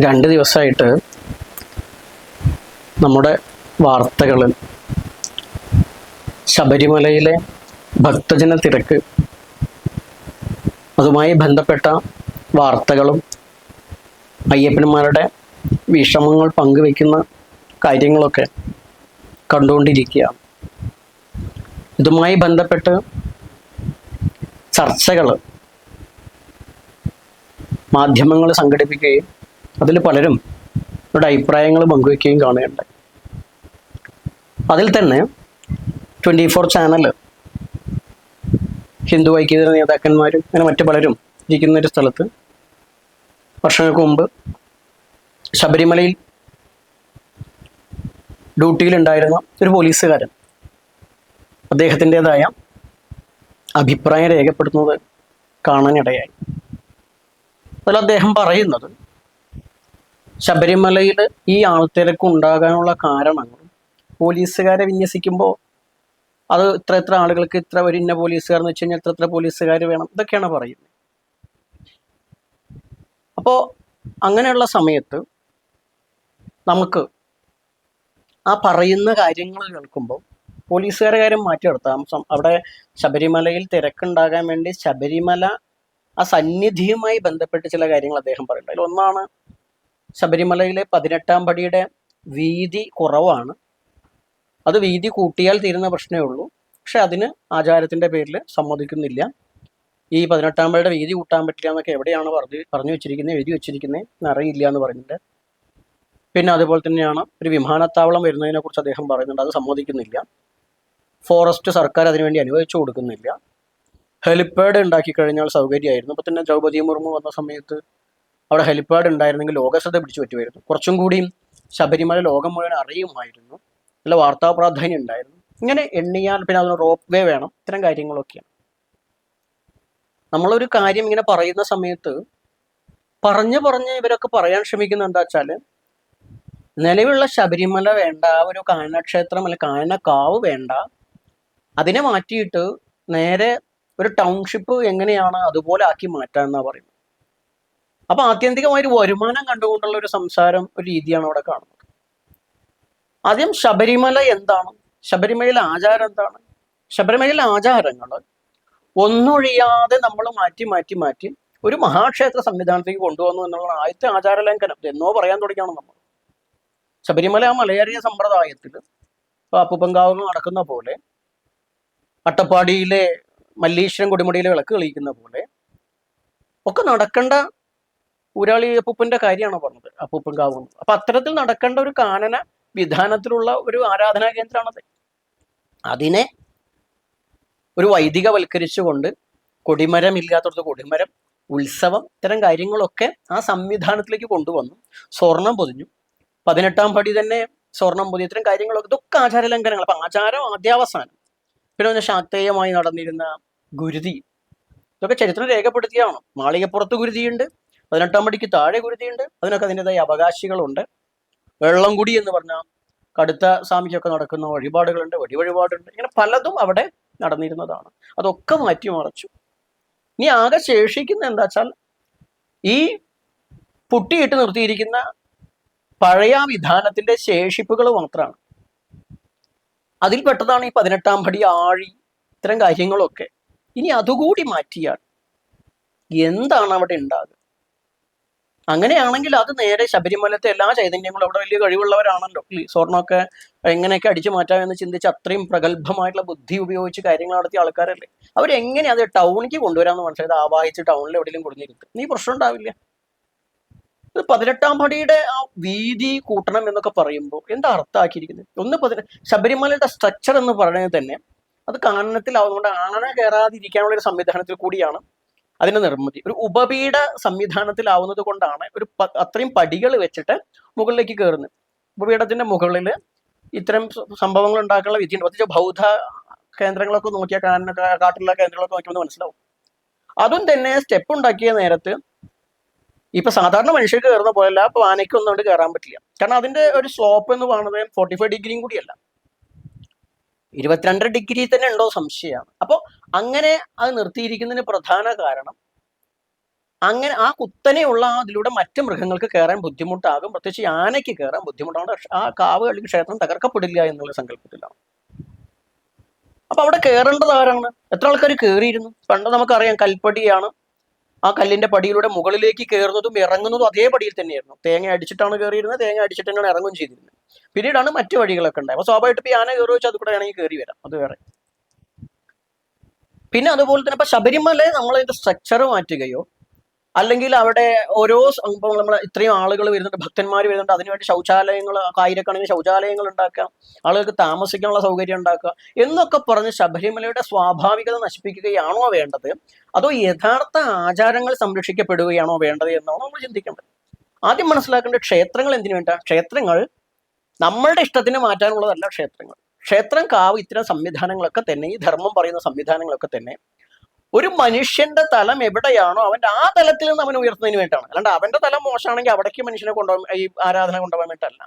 രണ്ട് ദിവസമായിട്ട് നമ്മുടെ വാർത്തകൾ ശബരിമലയിലെ ഭക്തജന തിരക്ക് അതുമായി ബന്ധപ്പെട്ട വാർത്തകളും അയ്യപ്പന്മാരുടെ വിഷമങ്ങൾ പങ്കുവെക്കുന്ന കാര്യങ്ങളൊക്കെ കണ്ടുകൊണ്ടിരിക്കുകയാണ് ഇതുമായി ബന്ധപ്പെട്ട് ചർച്ചകൾ മാധ്യമങ്ങൾ സംഘടിപ്പിക്കുകയും അതിൽ പലരും അവരുടെ അഭിപ്രായങ്ങൾ പങ്കുവയ്ക്കുകയും കാണുകയുണ്ടായി. അതിൽ തന്നെ ട്വന്റി ഫോർ ചാനൽ ഹിന്ദു ഐക്യത നേതാക്കന്മാരും അങ്ങനെ മറ്റു പലരും ഇരിക്കുന്ന ഒരു സ്ഥലത്ത് വർഷങ്ങൾക്ക് മുമ്പ് ശബരിമലയിൽ ഡ്യൂട്ടിയിലുണ്ടായിരുന്ന ഒരു പോലീസുകാരൻ അദ്ദേഹത്തിന്റെതായ അഭിപ്രായം രേഖപ്പെടുത്തുന്നത് കാണാനിടയായി. അതിൽ അദ്ദേഹം പറയുന്നത് ശബരിമലയിൽ ഈ ആൾത്തിരക്ക് ഉണ്ടാകാനുള്ള കാരണങ്ങളും പോലീസുകാരെ വിന്യസിക്കുമ്പോൾ അത് ഇത്ര ഇത്ര ആളുകൾക്ക് ഇത്ര ഒരു ഇന്ന പോലീസുകാർ എന്ന് വെച്ച് കഴിഞ്ഞാൽ ഇത്ര ഇത്ര പോലീസുകാർ വേണം ഇതൊക്കെയാണ് പറയുന്നത്. അപ്പോൾ അങ്ങനെയുള്ള സമയത്ത് നമുക്ക് ആ പറയുന്ന കാര്യങ്ങൾ കേൾക്കുമ്പോൾ പോലീസുകാരെ കാര്യം മാറ്റി അവിടെ ശബരിമലയിൽ തിരക്കുണ്ടാകാൻ വേണ്ടി ശബരിമല ആ സന്നിധിയുമായി ബന്ധപ്പെട്ട് ചില കാര്യങ്ങൾ അദ്ദേഹം പറയുന്നുണ്ട്. അതിൽ ഒന്നാണ് ശബരിമലയിലെ പതിനെട്ടാം പടിയുടെ വീതി കുറവാണ്. അത് വീതി കൂട്ടിയാൽ തീരുന്ന പ്രശ്നമേ ഉള്ളൂ. പക്ഷെ അതിന് ആചാരത്തിന്റെ പേരിൽ സമ്മതിക്കുന്നില്ല. ഈ പതിനെട്ടാം പടിയുടെ വീതി കൂട്ടാൻ പറ്റില്ല എന്നൊക്കെ എവിടെയാണ് പറഞ്ഞു പറഞ്ഞു വെച്ചിരിക്കുന്നത് എഴുതി വെച്ചിരിക്കുന്നത് എന്നറിയില്ല എന്ന് പറഞ്ഞിട്ട് പിന്നെ അതുപോലെ തന്നെയാണ് ഒരു വിമാനത്താവളം വരുന്നതിനെക്കുറിച്ച് അദ്ദേഹം പറയുന്നുണ്ട്. അത് സമ്മതിക്കുന്നില്ല. ഫോറസ്റ്റ് സർക്കാർ അതിനുവേണ്ടി അനുവദിച്ചു കൊടുക്കുന്നില്ല. ഹെലിപ്പാഡ് ഉണ്ടാക്കി കഴിഞ്ഞാൽ സൗകര്യമായിരുന്നു. ഇപ്പൊ തന്നെ ദ്രൗപദി മുർമു വന്ന സമയത്ത് അവിടെ ഹെലിപ്പാഡ് ഉണ്ടായിരുന്നെങ്കിൽ ലോകശ്രദ്ധ പിടിച്ചു പറ്റുമായിരുന്നു. കുറച്ചും കൂടിയും ശബരിമല ലോകം മുഴുവൻ അറിയുമായിരുന്നു. നല്ല വാർത്താ പ്രാധാന്യം ഉണ്ടായിരുന്നു. ഇങ്ങനെ എണ്ണിയാൽ പിന്നെ അതിന് റോപ്പ് വേ വേണം. ഇത്തരം കാര്യങ്ങളൊക്കെയാണ്. നമ്മളൊരു കാര്യം ഇങ്ങനെ പറയുന്ന സമയത്ത് പറഞ്ഞു പറഞ്ഞ് ഇവരൊക്കെ പറയാൻ ശ്രമിക്കുന്ന എന്താ വെച്ചാൽ നിലവിലുള്ള ശബരിമല വേണ്ട ഒരു കാനനക്ഷേത്രം അല്ലെ കാനനക്കാവ് വേണ്ട. അതിനെ മാറ്റിയിട്ട് നേരെ ഒരു ടൗൺഷിപ്പ് എങ്ങനെയാണ് അതുപോലെ ആക്കി മാറ്റാന്നാ പറയുന്നത്? അപ്പൊ ആത്യന്തികമായ ഒരു വരുമാനം കണ്ടുകൊണ്ടുള്ള ഒരു സംസാരം ഒരു രീതിയാണ് അവിടെ കാണുന്നത്. ആദ്യം ശബരിമല എന്താണ്? ശബരിമലയിലെ ആചാരം എന്താണ്? ശബരിമലയിലെ ആചാരങ്ങൾ ഒന്നൊഴിയാതെ നമ്മൾ മാറ്റി മാറ്റി മാറ്റി ഒരു മഹാക്ഷേത്ര സംവിധാനത്തേക്ക് കൊണ്ടുവന്നു എന്നുള്ള ആദ്യത്തെ ആചാര ലംഘനം എന്നോ പറയാൻ തുടങ്ങിയാണ് നമ്മൾ. ശബരിമല ആ മലയാളിയ സമ്പ്രദായത്തിൽ ഇപ്പൊ അപ്പുപങ്കാവ് നടക്കുന്ന പോലെ അട്ടപ്പാടിയിലെ മല്ലീശ്വരം കൊടിമുടിയിലെ വിളക്ക് തെളിയിക്കുന്ന പോലെ ഒക്കെ നടക്കേണ്ട ഊരാളി അപ്പൂപ്പന്റെ കാര്യമാണ് പറഞ്ഞത്? അപ്പൂപ്പൻകാവ് എന്ന്. അപ്പൊ അത്തരത്തിൽ നടക്കേണ്ട ഒരു കാനന വിധാനത്തിലുള്ള ഒരു ആരാധനാ കേന്ദ്രമാണത്. അതിനെ ഒരു വൈദികവൽക്കരിച്ചുകൊണ്ട് കൊടിമരം ഇല്ലാത്തടത്ത് കൊടിമരം ഉത്സവം ഇത്തരം കാര്യങ്ങളൊക്കെ ആ സംവിധാനത്തിലേക്ക് കൊണ്ടുവന്നു. സ്വർണം പൊതിഞ്ഞു. പതിനെട്ടാം പടി തന്നെ സ്വർണം പൊതിഞ്ഞു ഇത്തരം കാര്യങ്ങളൊക്കെ ഇതൊക്കെ ആചാര ലംഘനങ്ങൾ അപ്പൊ ആചാരം ആദ്യാവസാനം. പിന്നെ ശാക്തേയമായി നടന്നിരുന്ന ഗുരുതി. ഇതൊക്കെ ചരിത്രം രേഖപ്പെടുത്തിയാണ് മാളികപ്പുറത്ത് ഗുരുതിയുണ്ട്. പതിനെട്ടാം പടിക്ക് താഴെ ഗുരുതിയുണ്ട് അതിനൊക്കെ അതിന്റെതായ അവകാശികളുണ്ട്. വെള്ളം കുടി എന്ന് പറഞ്ഞാൽ കടുത്ത സ്വാമിക്കൊക്കെ നടക്കുന്ന വഴിപാടുകളുണ്ട് വഴി വഴിപാടുണ്ട്. ഇങ്ങനെ പലതും അവിടെ നടന്നിരുന്നതാണ്. അതൊക്കെ മാറ്റിമറച്ചു. ഇനി ആകെ ശേഷിക്കുന്ന എന്താ വെച്ചാൽ ഈ പുട്ടിയിട്ട് നിർത്തിയിരിക്കുന്ന പഴയ വിധാനത്തിന്റെ ശേഷിപ്പുകൾ മാത്രമാണ്. അതിൽ പെട്ടതാണ് ഈ പതിനെട്ടാം പടി ആഴി ഇത്തരം കാര്യങ്ങളൊക്കെ. ഇനി അതുകൂടി മാറ്റിയാൽ എന്താണ് അവിടെ ഉണ്ടാകുക? അങ്ങനെയാണെങ്കിൽ അത് നേരെ ശബരിമലത്തെ എല്ലാ ചൈതന്യങ്ങളും അവിടെ വലിയ കഴിവുള്ളവരാണല്ലോ. സ്വർണമൊക്കെ എങ്ങനെയൊക്കെ അടിച്ചു മാറ്റാമെന്ന് ചിന്തിച്ച് അത്രയും പ്രഗത്ഭമായിട്ടുള്ള ബുദ്ധി ഉപയോഗിച്ച് കാര്യങ്ങൾ നടത്തിയ ആൾക്കാരല്ലേ? അവരെങ്ങനെ അത് ടൗണിലേക്ക് കൊണ്ടുവരാമെന്ന് മനസ്സിലായത് ആവാഹിച്ച് ടൗണിൽ എവിടെയെങ്കിലും കൊടുത്തിരുത്ത് നീ പ്രശ്നം ഉണ്ടാവില്ല. ഇത് പതിനെട്ടാം പടിയുടെ ആ വീതി കൂട്ടണം എന്നൊക്കെ പറയുമ്പോൾ എന്താ അർത്ഥമാക്കിയിരിക്കുന്നത്? ഒന്ന് പതിനെ ശബരിമലയുടെ സ്ട്രക്ചർ എന്ന് പറയുന്നത് തന്നെ അത് കാനനത്തിലാവുന്നതുകൊണ്ട് ആന കയറാതിരിക്കാനുള്ള ഒരു സംവിധാനത്തിൽ കൂടിയാണ് അതിന്റെ നിർമ്മിതി. ഒരു ഉപപീഠ സംവിധാനത്തിലാവുന്നത് കൊണ്ടാണ് ഒരു അത്രയും പടികൾ വെച്ചിട്ട് മുകളിലേക്ക് കയറുന്നത് ഉപപീഠത്തിന്റെ മുകളിൽ ഇത്തരം സംഭവങ്ങൾ ഉണ്ടാക്കാനുള്ള വിധിയുണ്ട്. പ്രത്യേകിച്ച് ബൗദ്ധ കേന്ദ്രങ്ങളൊക്കെ നോക്കിയാൽ കാട്ടിലുള്ള കേന്ദ്രങ്ങളൊക്കെ നോക്കിയാൽ മനസ്സിലാവും. അതും തന്നെ സ്റ്റെപ്പ് ഉണ്ടാക്കിയ നേരത്ത് ഇപ്പൊ സാധാരണ മനുഷ്യർക്ക് കയറുന്ന പോലെയല്ല അപ്പൊ ആനയ്ക്ക് കൊണ്ട് കയറാൻ പറ്റില്ല. കാരണം അതിന്റെ ഒരു സ്ലോപ്പ് എന്ന് പറയുന്നത് ഫോർട്ടി ഫൈവ് ഡിഗ്രിയും കൂടിയല്ല. ഇരുപത്തിരണ്ടര ഡിഗ്രി തന്നെ ഉണ്ടോ സംശയമാണ് അപ്പോൾ അങ്ങനെ അത് നിർത്തിയിരിക്കുന്നതിന് പ്രധാന കാരണം അങ്ങനെ ആ കുത്തനെയുള്ള അതിലൂടെ മറ്റു മൃഗങ്ങൾക്ക് കയറാൻ ബുദ്ധിമുട്ടാകും. പ്രത്യേകിച്ച് ആനയ്ക്ക് കയറാൻ ബുദ്ധിമുട്ടാണ്. ആ കാവ് അല്ലെങ്കിൽ ക്ഷേത്രം തകർക്കപ്പെടില്ല എന്നുള്ള സങ്കല്പത്തിലാണ്. അപ്പൊ അവിടെ കയറേണ്ടത് ആരാണ്? എത്ര ആൾക്കാർ കയറിയിരുന്നു? പണ്ട് നമുക്കറിയാം കൽപ്പടിയാണ് ആ കല്ലിന്റെ പടിയിലൂടെ മുകളിലേക്ക് കയറുന്നതും ഇറങ്ങുന്നതും അതേ പടിയിൽ തന്നെയായിരുന്നു. തേങ്ങ അടിച്ചിട്ടാണ് കയറിയിരുന്നത് തേങ്ങ അടിച്ചിട്ട് തന്നെയാണ് ഇറങ്ങുകയും ചെയ്തിരുന്നത്. പിന്നീടാണ് മറ്റു വഴികളൊക്കെ ഉണ്ടായത്. അപ്പൊ സ്വാഭാവികമായിട്ട് ഇപ്പൊ ആന കയറി വെച്ചാൽ അത് കൂടെ ആണെങ്കിൽ കയറി വരാം. അത് വേറെ. പിന്നെ അതുപോലെ തന്നെ ഇപ്പൊ ശബരിമല നമ്മൾ അതിന്റെ സ്ട്രക്ചർ മാറ്റുകയോ അല്ലെങ്കിൽ അവിടെ ഓരോ സംഭവം നമ്മൾ ഇത്രയും ആളുകൾ വരുന്നുണ്ട് ഭക്തന്മാർ വരുന്നുണ്ട്. അതിനുവേണ്ടി ശൗചാലയങ്ങൾ ആയിരക്കണക്കിന് ശൗചാലയങ്ങൾ ഉണ്ടാക്കാം ആളുകൾക്ക് താമസിക്കാനുള്ള സൗകര്യം ഉണ്ടാക്കുക എന്നൊക്കെ പറഞ്ഞ് ശബരിമലയുടെ സ്വാഭാവികത നശിപ്പിക്കുകയാണോ വേണ്ടത്? അതോ യഥാർത്ഥ ആചാരങ്ങൾ സംരക്ഷിക്കപ്പെടുകയാണോ വേണ്ടത് എന്നാണ് നമ്മൾ ചിന്തിക്കേണ്ടത്. ആദ്യം മനസ്സിലാക്കേണ്ട ക്ഷേത്രങ്ങൾ എന്തിനു വേണ്ട ക്ഷേത്രങ്ങൾ നമ്മളുടെ ഇഷ്ടത്തിന് മാറ്റാനുള്ളതല്ല ക്ഷേത്രങ്ങൾ. ക്ഷേത്രം കാവ് ഇത്തരം സംവിധാനങ്ങളൊക്കെ തന്നെ ഈ ധർമ്മം പറയുന്ന സംവിധാനങ്ങളൊക്കെ തന്നെ ഒരു മനുഷ്യന്റെ തലം എവിടെയാണോ അവന്റെ ആ തലത്തിൽ നിന്ന് അവൻ ഉയർത്തുന്നതിന് വേണ്ടിയിട്ടാണ്. അല്ലാണ്ട് അവന്റെ തലം മോശമാണെങ്കിൽ അവിടേക്ക് മനുഷ്യനെ കൊണ്ടുപോകാൻ ഈ ആരാധന കൊണ്ടുപോകാൻ വേണ്ടിയിട്ടല്ല.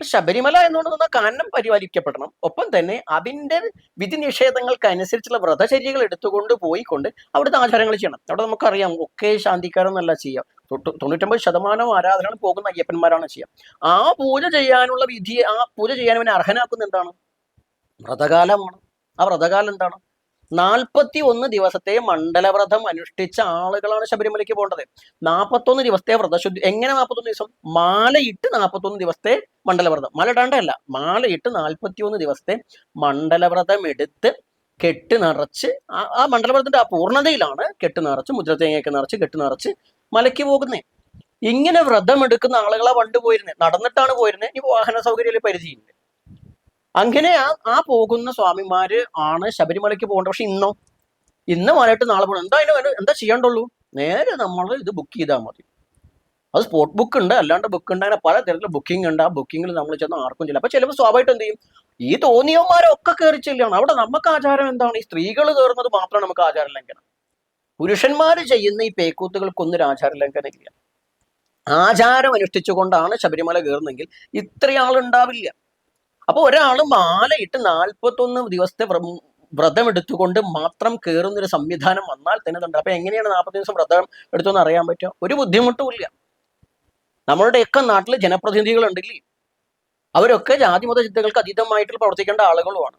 ശബരിമല എന്നുകൊണ്ട് നിന്ന കാനം പരിപാലിക്കപ്പെടണം. ഒപ്പം തന്നെ അതിന്റെ വിധി നിഷേധങ്ങൾക്ക് അനുസരിച്ചുള്ള വ്രതചര്യകൾ എടുത്തുകൊണ്ട് പോയിക്കൊണ്ട് അവിടുത്തെ ആചാരങ്ങൾ ചെയ്യണം. അവിടെ നമുക്കറിയാം ഒക്കെ ശാന്തിക്കാരെന്നല്ല ചെയ്യാം തൊട്ട് തൊണ്ണൂറ്റൊമ്പത് ശതമാനം ആരാധനകൾ പോകുന്ന അയ്യപ്പന്മാരാണ് ചെയ്യാം ആ പൂജ ചെയ്യാനുള്ള വിധി ആ പൂജ ചെയ്യാൻ അവനെ അർഹനാക്കുന്ന എന്താണ്? വ്രതകാലമാണ്. ആ വ്രതകാലം എന്താണ്? നാൽപ്പത്തി ഒന്ന് ദിവസത്തെ മണ്ഡലവ്രതം അനുഷ്ഠിച്ച ആളുകളാണ് ശബരിമലയ്ക്ക് പോകേണ്ടത്. നാൽപ്പത്തൊന്ന് ദിവസത്തെ വ്രതശുദ്ധി എങ്ങനെ നാൽപ്പത്തൊന്ന് ദിവസം? മാലയിട്ട് നാൽപ്പത്തൊന്ന് ദിവസത്തെ മണ്ഡലവ്രതം. മാല ഇടാണ്ടല്ല മാലയിട്ട് നാൽപ്പത്തി ഒന്ന് ദിവസത്തെ മണ്ഡലവ്രതം എടുത്ത് കെട്ട് നിറച്ച് ആ മണ്ഡലവ്രതത്തിന്റെ ആ പൂർണതയിലാണ് കെട്ട് നിറച്ച് മുദ്രതേങ്ങയൊക്കെ നിറച്ച് കെട്ട് നിറച്ച് മലയ്ക്ക് പോകുന്നേ. ഇങ്ങനെ വ്രതം എടുക്കുന്ന ആളുകളെ പണ്ട് പോയിരുന്നത് നടന്നിട്ടാണ് പോയിരുന്നത് ഇനി വാഹന സൗകര്യം പരിധിയില്ല അങ്ങനെ ആ ആ പോകുന്ന സ്വാമിമാര് ആണ് ശബരിമലയ്ക്ക് പോകേണ്ടത്. പക്ഷെ ഇന്നോ ഇന്ന് പോലായിട്ട് നാളെ പോകണം എന്താ അതിന് എന്താ ചെയ്യേണ്ടുള്ളൂ? നേരെ നമ്മൾ ഇത് ബുക്ക് ചെയ്താൽ മതി. അത് സ്പോട്ട് ബുക്ക് ഉണ്ട്. അല്ലാണ്ട് ബുക്ക് ഉണ്ട്. അങ്ങനെ പല തരത്തിലുള്ള ബുക്കിംഗ് ഉണ്ട്. ആ ബുക്കിങ്ങിൽ നമ്മൾ ചെന്ന് ആർക്കും ചില്ല. അപ്പൊ ചിലപ്പോൾ സ്വാഭാവികമായിട്ട് എന്ത് ചെയ്യും? ഈ തോന്നിയവന്മാരൊക്കെ കയറി ചെല്ലുകയാണ്. അവിടെ നമുക്ക് ആചാരം എന്താണ്? ഈ സ്ത്രീകൾ കയറുന്നത് മാത്രമാണ് നമുക്ക് ആചാര ലംഘനം. പുരുഷന്മാർ ചെയ്യുന്ന ഈ പേക്കൂത്തുകൾക്കൊന്നും ഒരു ആചാര ലംഘനം ഇല്ല. ആചാരം അനുഷ്ഠിച്ചുകൊണ്ടാണ് ശബരിമല കയറുന്നെങ്കിൽ ഇത്ര ആളുണ്ടാവില്ല അപ്പൊ ഒരാൾ മാലയിട്ട് നാൽപ്പത്തൊന്ന് ദിവസത്തെ വ്ര- വ്രതം എടുത്തുകൊണ്ട് മാത്രം കയറുന്ന ഒരു സംവിധാനം വന്നാൽ തന്നെ ഉണ്ട് അപ്പൊ എങ്ങനെയാണ് നാൽപ്പത്തി ദിവസം വ്രതം എടുത്തെന്ന് അറിയാൻ പറ്റുക? ഒരു ബുദ്ധിമുട്ടും ഇല്ല. നമ്മളുടെയൊക്കെ നാട്ടിൽ ജനപ്രതിനിധികൾ ഉണ്ടെങ്കിൽ അവരൊക്കെ ജാതിമത ചിന്തകൾക്ക് അതീതമായിട്ട് പ്രവർത്തിക്കേണ്ട ആളുകളുമാണ്.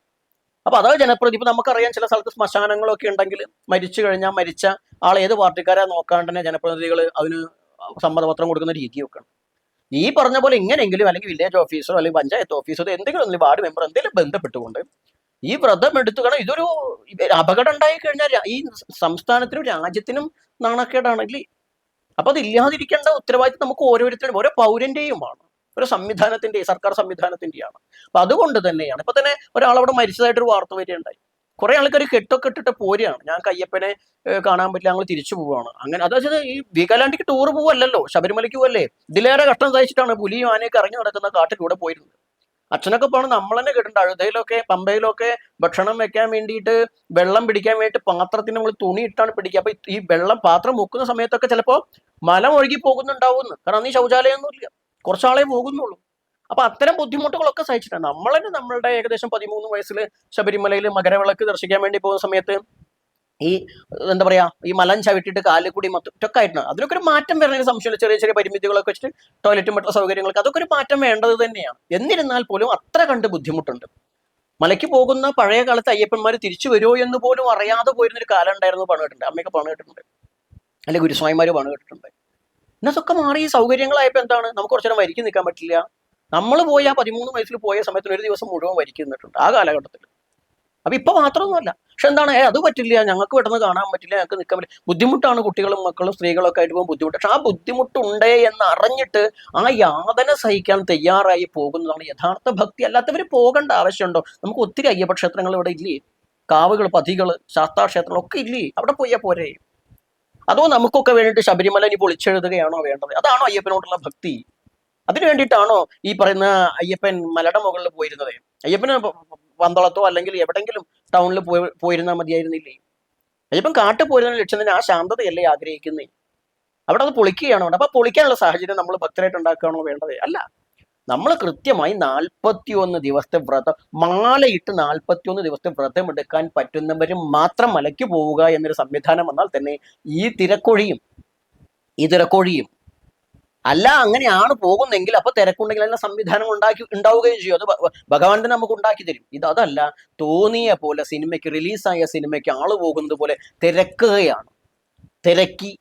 അപ്പൊ അതാ ജനപ്രതി ഇപ്പൊ നമുക്കറിയാം ചില സ്ഥലത്ത് ശ്മശാനങ്ങളൊക്കെ ഉണ്ടെങ്കിൽ മരിച്ചു കഴിഞ്ഞാൽ മരിച്ച ആൾ ഏത് പാർട്ടിക്കാരെ നോക്കാണ്ട് ജനപ്രതിനിധികൾ അതിന് സമ്മതപത്രം കൊടുക്കുന്ന രീതിയൊക്കെ ഉണ്ട് ഈ പറഞ്ഞ പോലെ ഇങ്ങനെയെങ്കിലും അല്ലെങ്കിൽ വില്ലേജ് ഓഫീസറോ അല്ലെങ്കിൽ പഞ്ചായത്ത് ഓഫീസറോ എന്തെങ്കിലും ഒന്ന് വാർഡ് മെമ്പർ എന്തെങ്കിലും ബന്ധപ്പെട്ടുകൊണ്ട് ഈ വ്രതം എടുത്തു കാരണം ഇതൊരു അപകടം ഉണ്ടായി കഴിഞ്ഞാൽ ഈ സംസ്ഥാനത്തിനും രാജ്യത്തിനും നാണക്കേടാണെങ്കിൽ അപ്പൊ അത് ഇല്ലാതിരിക്കേണ്ട ഉത്തരവാദിത്വം നമുക്ക് ഓരോരുത്തരും ഓരോ പൗരന്റെയും ആണ്. ഒരു സംവിധാനത്തിന്റെ സർക്കാർ സംവിധാനത്തിന്റെയാണ്. അപ്പൊ അതുകൊണ്ട് തന്നെയാണ്. ഇപ്പൊ തന്നെ ഒരാൾ അവിടെ മരിച്ചതായിട്ടൊരു വാർത്ത വരികയുണ്ടായി. കുറെ ആൾക്കാർ കെട്ടൊക്കെ ഇട്ടിട്ട് പോരുകയാണ്. ഞാൻ കയ്യപ്പനെ കാണാൻ പറ്റില്ല ഞങ്ങൾ തിരിച്ചു പോവാണ് അങ്ങനെ അതായത് ഈ വീഗാലാൻഡിക്ക് ടൂർ പോവല്ലല്ലോ ശബരിമലയ്ക്ക് പോവല്ലേ? ഇതിലേറെ കഷ്ടം സഹിച്ചിട്ടാണ് പുലിയും ആനയൊക്കെ ഇറങ്ങി നടക്കുന്ന കാട്ടിലൂടെ പോയിരുന്നത്. അച്ഛനൊക്കെ പോകണം നമ്മൾ തന്നെ കേട്ടിട്ടുണ്ട് അഴുതയിലൊക്കെ പമ്പയിലൊക്കെ ഭക്ഷണം വെക്കാൻ വേണ്ടിയിട്ട് വെള്ളം പിടിക്കാൻ വേണ്ടിയിട്ട് പാത്രത്തിന് നമ്മൾ തുണി ഇട്ടാണ് പിടിക്കുക. അപ്പൊ ഈ വെള്ളം പാത്രം മുക്കുന്ന സമയത്തൊക്കെ ചിലപ്പോ മലം ഒഴുകി പോകുന്നുണ്ടാവുന്നു. കാരണം അന്ന് ഈ ശൗചാലയമൊന്നുമില്ല കുറച്ചാളെ പോകുന്നുള്ളൂ. അപ്പൊ അത്തരം ബുദ്ധിമുട്ടുകളൊക്കെ സഹിച്ചിട്ടുണ്ട് നമ്മൾ തന്നെ നമ്മളുടെ ഏകദേശം പതിമൂന്ന് വയസ്സിൽ ശബരിമലയിൽ മകരവിളക്ക് ദർശിക്കാൻ വേണ്ടി പോകുന്ന സമയത്ത് ഈ എന്താ പറയാ ഈ മലം ചവിട്ടിട്ട് കാലിൽ കൂടി മൊത്തം ആയിട്ടുണ്ട്. അതിനൊക്കെ ഒരു മാറ്റം വരണതിന് സംശയമില്ല. ചെറിയ ചെറിയ പരിമിതികളൊക്കെ വെച്ചിട്ട് ടോയ്ലറ്റും മറ്റുള്ള സൗകര്യങ്ങളൊക്കെ അതൊക്കെ ഒരു മാറ്റം വേണ്ടത് തന്നെയാണ് എന്നിരുന്നാൽ പോലും അത്ര കണ്ട് ബുദ്ധിമുട്ടുണ്ട്. മലയ്ക്ക് പോകുന്ന പഴയ കാലത്ത് അയ്യപ്പന്മാർ തിരിച്ചു വരുമോ എന്ന് പോലും അറിയാതെ പോയിരുന്ന ഒരു കാലം ഉണ്ടായിരുന്നു പണം കിട്ടുന്നുണ്ട് അമ്മയൊക്കെ പണം കിട്ടുന്നുണ്ട് അല്ലെങ്കിൽ ഗുരുസ്വാമിമാർ പണം കിട്ടുന്നുണ്ട് ഇന്നതൊക്കെ മാറി. ഈ സൗകര്യങ്ങളായപ്പോ എന്താണ്? നമുക്ക് കുറച്ചു നേരം വരിക്ക് നിൽക്കാൻ പറ്റില്ല. നമ്മൾ പോയി ആ പതിമൂന്ന് വയസ്സിൽ പോയ സമയത്ത് ഒരു ദിവസം മുഴുവൻ വരിക്കുന്നിട്ടുണ്ട് ആ കാലഘട്ടത്തിൽ. അപ്പൊ ഇപ്പൊ മാത്രമൊന്നുമല്ല. പക്ഷെ എന്താണ് ഏ അത് പറ്റില്ല ഞങ്ങൾക്ക് പെട്ടെന്ന് കാണാൻ പറ്റില്ല ഞങ്ങൾക്ക് നിൽക്കാൻ പറ്റില്ല. ബുദ്ധിമുട്ടാണ് കുട്ടികളും മക്കളും സ്ത്രീകളൊക്കെ ആയിട്ട് പോകുമ്പോൾ ബുദ്ധിമുട്ട്. പക്ഷെ ആ ബുദ്ധിമുട്ടുണ്ടേ എന്ന് അറിഞ്ഞിട്ട് ആ യാതന സഹിക്കാൻ തയ്യാറായി പോകുന്നതാണ് യഥാർത്ഥ ഭക്തി. അല്ലാത്തവർ പോകേണ്ട ആവശ്യമുണ്ടോ? നമുക്ക് ഒത്തിരി അയ്യപ്പ ക്ഷേത്രങ്ങൾ ഇവിടെ ഇല്ലേ? കാവുകൾ പതികൾ ശാസ്താക്ഷേത്രങ്ങൾ ഒക്കെ ഇല്ലേ? അവിടെ പോയാൽ പോരേ. അതോ നമുക്കൊക്കെ വേണ്ടിയിട്ട് ശബരിമല ഇനി പൊളിച്ചെഴുതുകയാണോ വേണ്ടത്? അതാണോ അയ്യപ്പനോടുള്ള ഭക്തി. അതിനു വേണ്ടിയിട്ടാണോ ഈ പറയുന്ന അയ്യപ്പൻ മലയുടെ മുകളിൽ പോയിരുന്നത്? അയ്യപ്പന് പന്തളത്തോ അല്ലെങ്കിൽ എവിടെങ്കിലും ടൗണിൽ പോയി പോയിരുന്നാൽ മതിയായിരുന്നില്ലേ? അയ്യപ്പൻ കാട്ടിൽ പോയിരുന്ന ലക്ഷ്യം തന്നെ ആ ശാന്തതയല്ലേ ആഗ്രഹിക്കുന്നേ. അവിടെ അത് പൊളിക്കുകയാണോ അപ്പൊ പൊളിക്കാനുള്ള സാഹചര്യം നമ്മൾ ഭക്തരായിട്ട് ഉണ്ടാക്കുകയാണോ വേണ്ടത്? അല്ല. നമ്മൾ കൃത്യമായി നാൽപ്പത്തി ഒന്ന് ദിവസത്തെ വ്രതം മാലയിട്ട് നാൽപ്പത്തി ഒന്ന് ദിവസത്തെ വ്രതം എടുക്കാൻ പറ്റുന്നവരും മാത്രം മലയ്ക്ക് പോവുക എന്നൊരു സംവിധാനം വന്നാൽ തന്നെ ഈ തിരക്കൊഴിയും. ഈ തിരക്കൊഴിയും. അല്ല അങ്ങനെയാണ് പോകുന്നെങ്കിൽ അപ്പൊ തിരക്കുണ്ടെങ്കിൽ അതിന്റെ സംവിധാനം ഉണ്ടാക്കി ഉണ്ടാവുകയും ചെയ്യും. അത് ഭഗവാൻ തന്നെ നമുക്ക് ഉണ്ടാക്കി തരും. ഇത് അതല്ല തോന്നിയ പോലെ സിനിമയ്ക്ക് റിലീസായ സിനിമയ്ക്ക് ആൾ പോകുന്നത് പോലെ തിരക്കുകയാണ്. തിരക്കി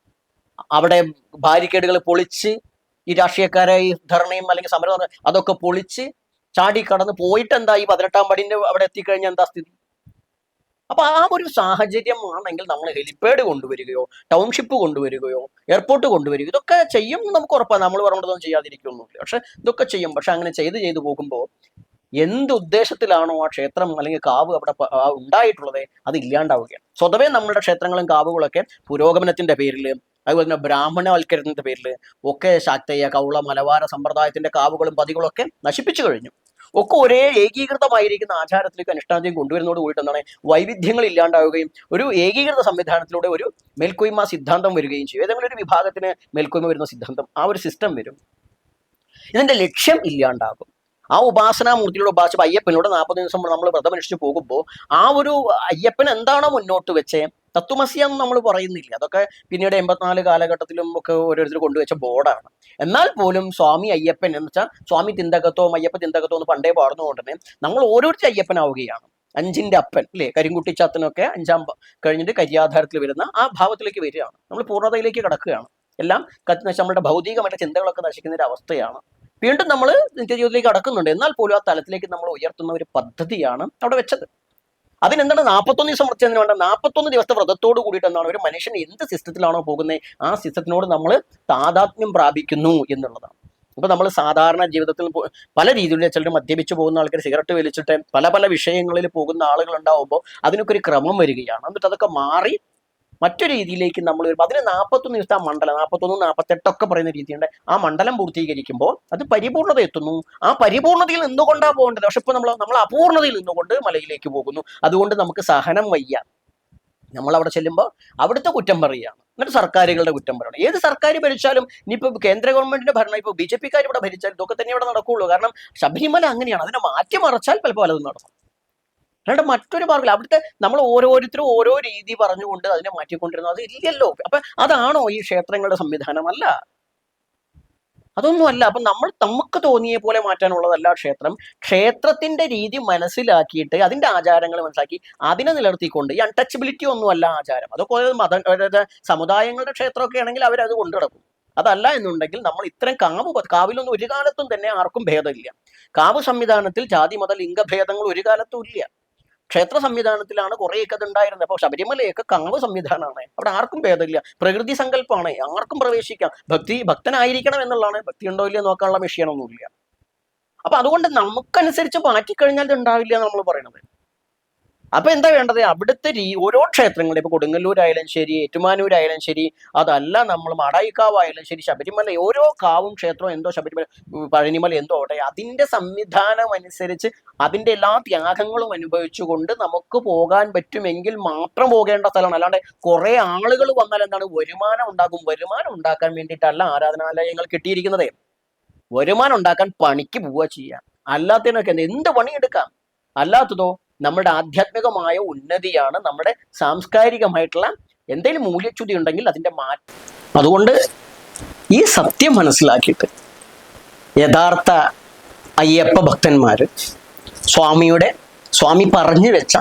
അവിടെ ബാരിക്കേഡുകൾ പൊളിച്ച് ഈ രാഷ്ട്രീയക്കാരെ ഈ ധർണയും അല്ലെങ്കിൽ സമരം അതൊക്കെ പൊളിച്ച് ചാടി കടന്ന് പോയിട്ട് എന്താ ഈ പതിനെട്ടാം പടിന്റെ അവിടെ എത്തിക്കഴിഞ്ഞാൽ എന്താ സ്ഥിതി? അപ്പൊ ആ ഒരു സാഹചര്യം ആണെങ്കിൽ നമ്മൾ ഹെലിപ്പാഡ് കൊണ്ടുവരികയോ ടൗൺഷിപ്പ് കൊണ്ടുവരികയോ എയർപോർട്ട് കൊണ്ടുവരികയോ ഇതൊക്കെ ചെയ്യും നമുക്ക് ഉറപ്പാണ് നമ്മൾ പറഞ്ഞതൊന്നും ചെയ്യാതിരിക്കൊന്നുമില്ല പക്ഷെ ഇതൊക്കെ ചെയ്യും. പക്ഷെ അങ്ങനെ ചെയ്ത് ചെയ്ത് പോകുമ്പോൾ എന്ത് ഉദ്ദേശത്തിലാണോ ആ ക്ഷേത്രം അല്ലെങ്കിൽ കാവ് അവിടെ ഉണ്ടായിട്ടുള്ളത് അത് ഇല്ലാണ്ടാവുകയാണ്. സ്വതവേ നമ്മുടെ ക്ഷേത്രങ്ങളും കാവുകളൊക്കെ പുരോഗമനത്തിന്റെ പേരിൽ അതുപോലെ തന്നെ ബ്രാഹ്മണവൽക്കരണത്തിന്റെ പേരിൽ ഒക്കെ ശാക്തേയ കൗള മലബാര സമ്പ്രദായത്തിന്റെ കാവുകളും പതികളും ഒക്കെ നശിപ്പിച്ചു കഴിഞ്ഞു. ഒക്കെ ഒരേ ഏകീകൃതമായിരിക്കുന്ന ആചാരത്തിലേക്ക് അനുഷ്ഠാനത്തിലേക്ക് കൊണ്ടുവരുന്നതോട് കൂടിയിട്ട് എന്താണ് വൈവിധ്യങ്ങൾ ഇല്ലാണ്ടാവുകയും ഒരു ഏകീകൃത സംവിധാനത്തിലൂടെ ഒരു മേൽക്കോയ്മ സിദ്ധാന്തം വരികയും ചെയ്യും. ഏതെങ്കിലും ഒരു വിഭാഗത്തിന് മേൽക്കോയ്മ വരുന്ന സിദ്ധാന്തം ആ ഒരു സിസ്റ്റം വരും. ഇതിന്റെ ലക്ഷ്യം ഇല്ലാണ്ടാകും. ആ ഉപാസനാമൂർത്തിയിലൂടെ ഉപാസിച്ച അയ്യപ്പനോട് നാൽപ്പത് ദിവസം നമ്മൾ വ്രതമനുഷ്ഠിച്ച് പോകുമ്പോൾ ആ ഒരു അയ്യപ്പൻ എന്താണോ മുന്നോട്ട് വെച്ചേ തത്വമസി എന്ന് നമ്മൾ പറയുന്നില്ല? അതൊക്കെ പിന്നീട് എൺപത്തിനാല് കാലഘട്ടത്തിലും ഒക്കെ ഓരോരുത്തർ കൊണ്ടുവച്ച ബോർഡാണ് എന്നാൽ പോലും സ്വാമി അയ്യപ്പൻ എന്ന് വെച്ചാൽ സ്വാമി തിന്തകത്തോ അയ്യപ്പ തിന്തകത്തോ എന്ന് പണ്ടേ പാടുന്നതുകൊണ്ട് തന്നെ നമ്മൾ ഓരോരുത്തർ അയ്യപ്പനാവുകയാണ്. അഞ്ചിന്റെ അപ്പൻ അല്ലേ? കരിങ്കുട്ടിച്ചാത്തനൊക്കെ അഞ്ചാം കഴിഞ്ഞിട്ട് കരിയാധാരത്തിൽ വരുന്ന ആ ഭാവത്തിലേക്ക് വരികയാണ്. നമ്മൾ പൂർണതയിലേക്ക് കിടക്കുകയാണ്. എല്ലാം കത്തി നമ്മളുടെ നമ്മുടെ ഭൗതികമായ ചിന്തകളൊക്കെ നശിക്കുന്ന ഒരു അവസ്ഥയാണ്. വീണ്ടും നമ്മൾ നിത്യജീവിതത്തിലേക്ക് അടക്കുന്നുണ്ട് എന്നാൽ പോലും ആ തലത്തിലേക്ക് നമ്മൾ ഉയർത്തുന്ന ഒരു പദ്ധതിയാണ് അവിടെ വെച്ചത്. അതിനെന്താണ് നാൽപ്പത്തൊന്ന് ദിവസം വ്രതം വേണ്ട? നാൽപ്പത്തൊന്ന് ദിവസത്തെ വ്രതത്തോട് കൂടിയിട്ട് എന്താണ് ഒരു മനുഷ്യൻ എന്ത് സിസ്റ്റത്തിലാണോ പോകുന്നത് ആ സിസ്റ്റത്തിനോട് നമ്മൾ താതാത്മ്യം പ്രാപിക്കുന്നു എന്നുള്ളതാണ്. ഇപ്പൊ നമ്മൾ സാധാരണ ജീവിതത്തിൽ പല രീതിയിൽ ചിലർ മദ്യപിച്ച് പോകുന്ന ആൾക്കാർ സിഗരറ്റ് വലിച്ചിട്ട് പല പല വിഷയങ്ങളിൽ പോകുന്ന ആളുകൾ ഉണ്ടാവുമ്പോൾ അതിനൊക്കെ ഒരു ക്രമം വരികയാണ്. എന്നിട്ട് അതൊക്കെ മാറി മറ്റു രീതിയിലേക്ക് നമ്മൾ വരുമ്പോൾ അതിന് നാൽപ്പത്തൊന്ന് ദിവസത്തെ മണ്ഡലം നാൽപ്പത്തൊന്ന് നാൽപ്പത്തെട്ടൊക്കെ പറയുന്ന രീതിയുണ്ട്. ആ മണ്ഡലം പൂർത്തീകരിക്കുമ്പോൾ അത് പരിപൂർണത എത്തുന്നു. ആ പരിപൂർണതയിൽ നിന്നുകൊണ്ടാണ് പോകേണ്ടത്. പക്ഷെ ഇപ്പോൾ നമ്മൾ നമ്മൾ അപൂർണതയിൽ നിന്നുകൊണ്ട് മലയിലേക്ക് പോകുന്നു. അതുകൊണ്ട് നമുക്ക് സഹനം വയ്യ. നമ്മൾ അവിടെ ചെല്ലുമ്പോൾ അവിടുത്തെ കുറ്റം പറയുകയാണ്. എന്നിട്ട് സർക്കാരുകളുടെ കുറ്റം പറയണം. ഏത് സർക്കാർ ഭരിച്ചാലും ഇനിയിപ്പോൾ കേന്ദ്ര ഗവൺമെന്റിന്റെ ഭരണം ഇപ്പോൾ ബി ജെ പിക്കാർ ഇവിടെ ഭരിച്ചാൽ ഇതൊക്കെ തന്നെ ഇവിടെ നടക്കുകയുള്ളൂ കാരണം ശബരിമല അങ്ങനെയാണ്. അതിനെ മാറ്റിമറിച്ചാൽ പലപ്പോൾ പലതും നടക്കും. അല്ലാണ്ട് മറ്റൊരു മാർഗമില്ല. അവിടുത്തെ നമ്മൾ ഓരോരുത്തരും ഓരോ രീതി പറഞ്ഞുകൊണ്ട് അതിനെ മാറ്റിക്കൊണ്ടിരുന്നു. അത് ഇല്ലല്ലോ. അപ്പൊ അതാണോ ഈ ക്ഷേത്രങ്ങളുടെ സംവിധാനം അല്ല അതൊന്നുമല്ല. അപ്പൊ നമ്മൾ നമുക്ക് തോന്നിയ പോലെ മാറ്റാനുള്ളതല്ല ക്ഷേത്രം. ക്ഷേത്രത്തിന്റെ രീതി മനസ്സിലാക്കിയിട്ട് അതിന്റെ ആചാരങ്ങൾ മനസ്സിലാക്കി അതിനെ നിലനിർത്തിക്കൊണ്ട് ഈ അൺടച്ചബിലിറ്റി ഒന്നുമല്ല ആചാരം. അതൊക്കെ മത സമുദായങ്ങളുടെ ക്ഷേത്രമൊക്കെ ആണെങ്കിൽ അവരത് കൊണ്ടുനടക്കും. അതല്ല എന്നുണ്ടെങ്കിൽ നമ്മൾ ഇത്തരം കാവ് കാവിലൊന്നും ഒരു കാലത്തും തന്നെ ആർക്കും ഭേദമില്ല. കാവ് സംവിധാനത്തിൽ ജാതി മത ലിംഗഭേദങ്ങൾ ഒരു കാലത്തും ഇല്ല. ക്ഷേത്ര സംവിധാനത്തിലാണ് കുറേയൊക്കെ അത് ഉണ്ടായിരുന്നത് അപ്പോൾ ശബരിമലയൊക്കെ കാവ് സംവിധാനമാണ്. അവിടെ ആർക്കും ഭേദമില്ല. പ്രകൃതി സങ്കല്പമാണ്. ആർക്കും പ്രവേശിക്കാം. ഭക്തി ഭക്തനായിരിക്കണം എന്നുള്ളതാണ്. ഭക്തി ഉണ്ടോ ഇല്ലയോ നോക്കാനുള്ള വിഷയമൊന്നുമില്ല അപ്പൊ അതുകൊണ്ട് നമുക്കനുസരിച്ച് മാറ്റിക്കഴിഞ്ഞാൽ ഇത് ഉണ്ടാവില്ല നമ്മൾ പറയുന്നത്. അപ്പൊ എന്താ വേണ്ടത്? അവിടുത്തെ രീ ഓരോ ക്ഷേത്രങ്ങളും ഇപ്പൊ കൊടുങ്ങല്ലൂരായാലും ശരി ഏറ്റുമാനൂരായാലും ശരി അതല്ല നമ്മൾ മാടായിക്കാവായാലും ശരി ശബരിമല ഓരോ കാവും ക്ഷേത്രവും എന്തോ ശബരിമല പഴനിമല എന്തോ ആവട്ടെ അതിന്റെ സംവിധാനം അനുസരിച്ച് അതിന്റെ എല്ലാ ത്യാഗങ്ങളും അനുഭവിച്ചുകൊണ്ട് നമുക്ക് പോകാൻ പറ്റുമെങ്കിൽ മാത്രം പോകേണ്ട സ്ഥലമാണ്. അല്ലാണ്ട് കുറെ ആളുകൾ വന്നാൽ എന്താണ്? വരുമാനം ഉണ്ടാകും. വരുമാനം ഉണ്ടാക്കാൻ വേണ്ടിയിട്ടല്ല ആരാധനാലയങ്ങൾ കിട്ടിയിരിക്കുന്നത്. വരുമാനം ഉണ്ടാക്കാൻ പണിക്ക് പോവുക ചെയ്യാം. അല്ലാത്തതിനൊക്കെ എന്ത് പണിയെടുക്കാം? അല്ലാത്തതോ? നമ്മുടെ ആധ്യാത്മികമായ ഉന്നതിയാണ് നമ്മുടെ സാംസ്കാരികമായിട്ടുള്ള എന്തെങ്കിലും മൂല്യച്യുതി ഉണ്ടെങ്കിൽ അതിന്റെ മാറ്റം. അതുകൊണ്ട് ഈ സത്യം മനസ്സിലാക്കിയിട്ട് യഥാർത്ഥ അയ്യപ്പ ഭക്തന്മാർ സ്വാമിയുടെ സ്വാമി പറഞ്ഞു വെച്ച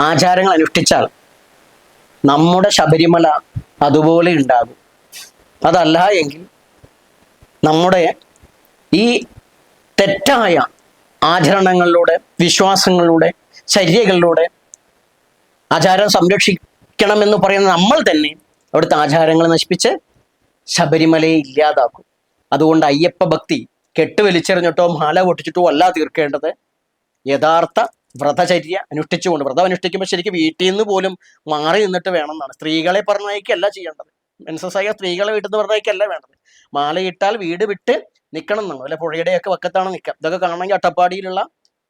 ആചാരങ്ങൾ അനുഷ്ഠിച്ചാൽ നമ്മുടെ ശബരിമല അതുപോലെ ഉണ്ടാകും. അതല്ല എങ്കിൽ നമ്മുടെ ഈ തെറ്റായ ആചരണങ്ങളിലൂടെ വിശ്വാസങ്ങളിലൂടെ ചര്യകളിലൂടെ ആചാരം സംരക്ഷിക്കണമെന്ന് പറയുന്ന നമ്മൾ തന്നെ അവിടുത്തെ ആചാരങ്ങൾ നശിപ്പിച്ച് ശബരിമലയെ ഇല്ലാതാക്കും. അതുകൊണ്ട് അയ്യപ്പ ഭക്തി കെട്ടുവലിച്ചെറിഞ്ഞിട്ടോ മാല പൊട്ടിച്ചിട്ടോ അല്ല തീർക്കേണ്ടത്. യഥാർത്ഥ വ്രതചര്യ അനുഷ്ഠിച്ചുകൊണ്ട് വ്രതം അനുഷ്ഠിക്കുമ്പോൾ ശരിക്കും വീട്ടിൽ നിന്ന് പോലും മാറി നിന്നിട്ട് വേണം എന്നാണ് സ്ത്രീകളെ പറഞ്ഞയക്കല്ല ചെയ്യേണ്ടത്. മെൻസസായ സ്ത്രീകളെ വീട്ടിൽ നിന്ന് പറഞ്ഞയക്കല്ല വേണ്ടത്. മാലയിട്ടാൽ വീട് വിട്ട് നിൽക്കണം എന്നാണ് അല്ലെ പുഴയുടെയൊക്കെ വക്കത്താണ് നിൽക്കുക. ഇതൊക്കെ കാണണമെങ്കിൽ അട്ടപ്പാടിയിലുള്ള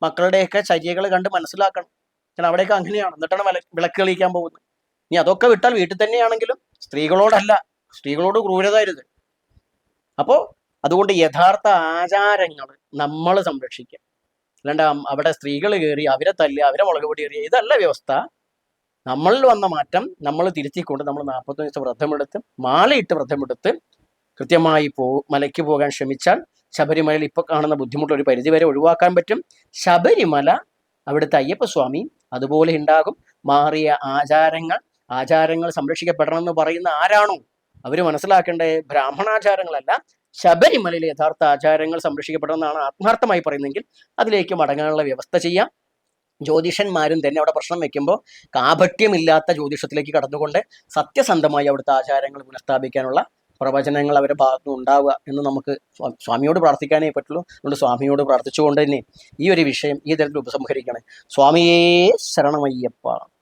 മക്കളുടെയൊക്കെ ചര്യകൾ കണ്ട് മനസ്സിലാക്കണം. കാരണം അവിടെയൊക്കെ അങ്ങനെയാണ്. എന്നിട്ടാണ് വിളക്ക് കളിക്കാൻ പോകുന്നത്. ഇനി അതൊക്കെ വിട്ടാൽ വീട്ടിൽ തന്നെയാണെങ്കിലും സ്ത്രീകളോടല്ല. സ്ത്രീകളോട് ക്രൂരത ഇരുത് അപ്പോൾ അതുകൊണ്ട് യഥാർത്ഥ ആചാരങ്ങൾ നമ്മൾ സംരക്ഷിക്കുക. അല്ലാണ്ട് അവിടെ സ്ത്രീകൾ കയറി അവരെ തല്ലി അവരെ മുളക് പൊടി കയറി ഇതല്ല വ്യവസ്ഥ. നമ്മളിൽ വന്ന മാറ്റം നമ്മൾ തിരുത്തിക്കൊണ്ട് നമ്മൾ നാൽപ്പത്തൊന്ന് ദിവസം വ്രതമെടുത്ത് മാലയിട്ട് വ്രതമെടുത്ത് കൃത്യമായി പോ മലയ്ക്ക് പോകാൻ ശ്രമിച്ചാൽ ശബരിമലയിൽ ഇപ്പോൾ കാണുന്ന ബുദ്ധിമുട്ട് ഒരു പരിധിവരെ ഒഴിവാക്കാൻ പറ്റും. ശബരിമല അവിടുത്തെ അയ്യപ്പസ്വാമി അതുപോലെ ഉണ്ടാകും. മാറിയ ആചാരങ്ങൾ ആചാരങ്ങൾ സംരക്ഷിക്കപ്പെടണമെന്ന് പറയുന്ന ആരാണോ അവർ മനസ്സിലാക്കേണ്ടത് ബ്രാഹ്മണാചാരങ്ങളല്ല. ശബരിമലയിലെ യഥാർത്ഥ ആചാരങ്ങൾ സംരക്ഷിക്കപ്പെടണമെന്നാണ് ആത്മാർത്ഥമായി പറയുന്നതെങ്കിൽ അതിലേക്ക് മടങ്ങാനുള്ള വ്യവസ്ഥ ചെയ്യാം. ജ്യോതിഷന്മാരും തന്നെ അവിടെ പ്രശ്നം വെക്കുമ്പോൾ കാപട്യമില്ലാത്ത ജ്യോതിഷത്തിലേക്ക് കടന്നുകൊണ്ട് സത്യസന്ധമായി അവിടുത്തെ ആചാരങ്ങൾ പുനഃസ്ഥാപിക്കാനുള്ള പ്രവചനങ്ങൾ അവരുടെ ഭാഗത്തു ഉണ്ടാവുക എന്ന് നമുക്ക് സ്വാമിയോട് പ്രാർത്ഥിക്കാനേ പറ്റുള്ളൂ. അതുകൊണ്ട് സ്വാമിയോട് പ്രാർത്ഥിച്ചുകൊണ്ട് തന്നെ ഈ ഒരു വിഷയം ഈ തരത്തിൽ ഉപസംഹരിക്കണേ. സ്വാമിയേ ശരണമയ്യപ്പ.